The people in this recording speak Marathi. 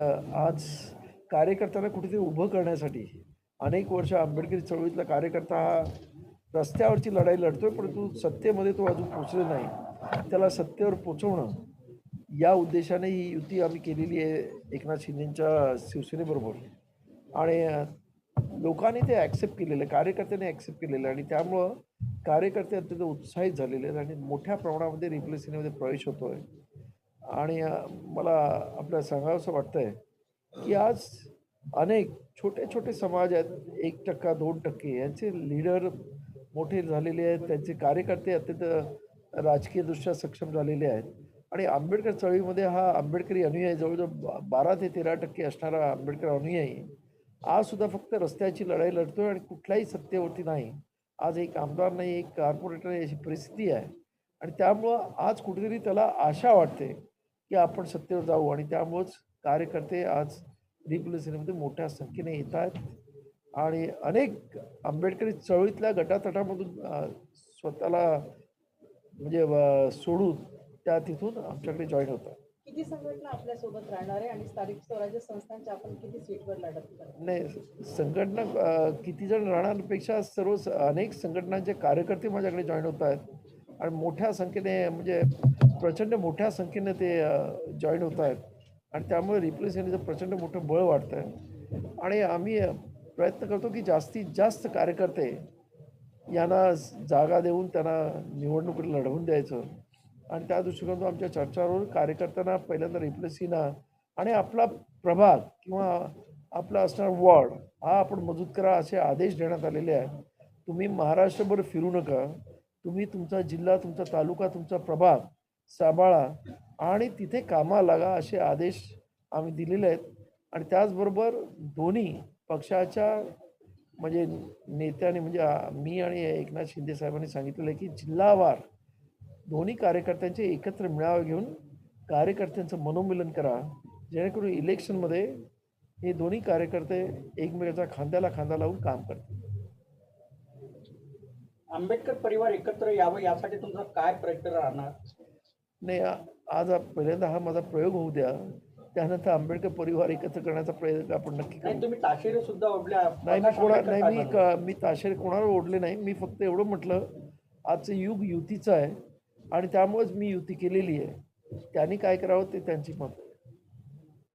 आज कार्यकर्त्यांना कुठेतरी उभं करण्यासाठी अनेक वर्ष आंबेडकरी चळवळीतला कार्यकर्ता हा रस्त्यावरची लढाई लढतोय परंतु सत्तेमध्ये तो अजून पोचले नाही. त्याला सत्तेवर पोचवणं या उद्देशाने ही युती आम्ही केलेली आहे एकनाथ शिंदेच्या शिवसेनेबरोबर. आणि लोकांनी ते ॲक्सेप्ट केलेलं आहे कार्यकर्त्यांनी ॲक्सेप्ट केलेलं आहे. आणि त्यामुळं कार्यकर्ते अत्यंत उत्साहित झालेले आहेत आणि मोठ्या प्रमाणामध्ये रिप्लेसिनीमध्ये प्रवेश होतो आहे आणि मला आपल्या सांगावंसं वाटतंय की आज अनेक छोटे छोटे समाज आहेत. एक टक्का दोन टक्के यांचे लीडर मोठे झालेले आहेत. त्यांचे कार्यकर्ते अत्यंत राजकीयदृष्ट्या सक्षम झालेले आहेत. आणि आंबेडकर चळवळीमध्ये हा आंबेडकरी अनुयायी जवळजवळ बारा ते तेरा टक्के असणारा आंबेडकर अनुयायी आजसुद्धा फक्त रस्त्याची लढाई लढतो आहे आणि कुठल्याही सत्तेवरती नाही. आज एक आमदार नाही एक कॉर्पोरेटर नाही अशी परिस्थिती आहे. आणि त्यामुळं आज कुठेतरी त्याला आशा वाटते की आपण सत्तेवर जाऊ आणि त्यामुळंच कार्यकर्ते आज रिपब्लिक सेनेमध्ये मोठ्या संख्येने येत आहेत. आणि अनेक आंबेडकरी चळवळीतल्या गटातटामधून स्वतःला म्हणजे सोडून त्या तिथून आमच्याकडे जॉईन होतात. किती संघटना आपल्यासोबत राहणार आहे आणि स्थानिक स्वराज्य संस्थांच्या आपण किती सीटवर लढत नाही संघटना किती जण राहण्यापेक्षा सर्व अनेक संघटनांचे कार्यकर्ते माझ्याकडे जॉईन होत आहेत. आणि मोठ्या संख्येने म्हणजे प्रचंड मोठ्या संख्येने ते जॉईन होत आहेत. आणि त्यामुळे रिप्लेस येण्याचं प्रचंड मोठं बळ वाटतं आहे आणि आम्ही प्रयत्न करतो की जास्तीत जास्त कार्यकर्ते यांना जागा देऊन त्यांना निवडणूक लढवून द्यायचं. आणि त्या दृष्टिकोनातून आमच्या चर्चावर कार्यकर्त्यांना पहिल्यांदा रिप्लेस येणं आणि आपला प्रभाग किंवा आपला असणारा वॉर्ड हा आपण मजबूत करा असे आदेश देण्यात आलेले आहेत. तुम्ही महाराष्ट्रभर फिरू नका. तुम्ही तुमचा जिल्हा तुमचा तालुका तुमचा प्रभाग सांभाळा आणि तिथे कामाला लागा असे आदेश आम्ही दिलेले आहेत. आणि त्याचबरोबर दोन्ही पक्षाच्या म्हणजे नेत्याने म्हणजे मी आणि एकनाथ शिंदे साहेबांनी सांगितलेलं आहे की जिल्हावार दोन्ही कार्यकर्त्यांचे एकत्र मेळावे घेऊन कार्यकर्त्यांचं मनोमिलन करा. जेणेकरून इलेक्शनमध्ये हे दोन्ही कार्यकर्ते एकमेकाच्या खांद्याला खांदा लावून काम करतील. आंबेडकर परिवार एकत्र यावं यासाठी तुमचा काय प्रयत्न राहणार? नाही आज पहिल्यांदा हा माझा प्रयोग होऊ द्या. त्यानंतर आंबेडकर परिवार एकत्र करण्याचा प्रयत्न आपण नक्की करू. नाही तुम्ही ताशेरे सुद्धा ओढल्या. नाही मी कोणा नाही मी क- मी ताशेरे कोणाला ओढले नाही. मी फक्त एवढं म्हटलं आजचं युग युतीचं आहे आणि त्यामुळेच मी युती केलेली आहे. त्यांनी काय करावं ते त्यांची मत. आहे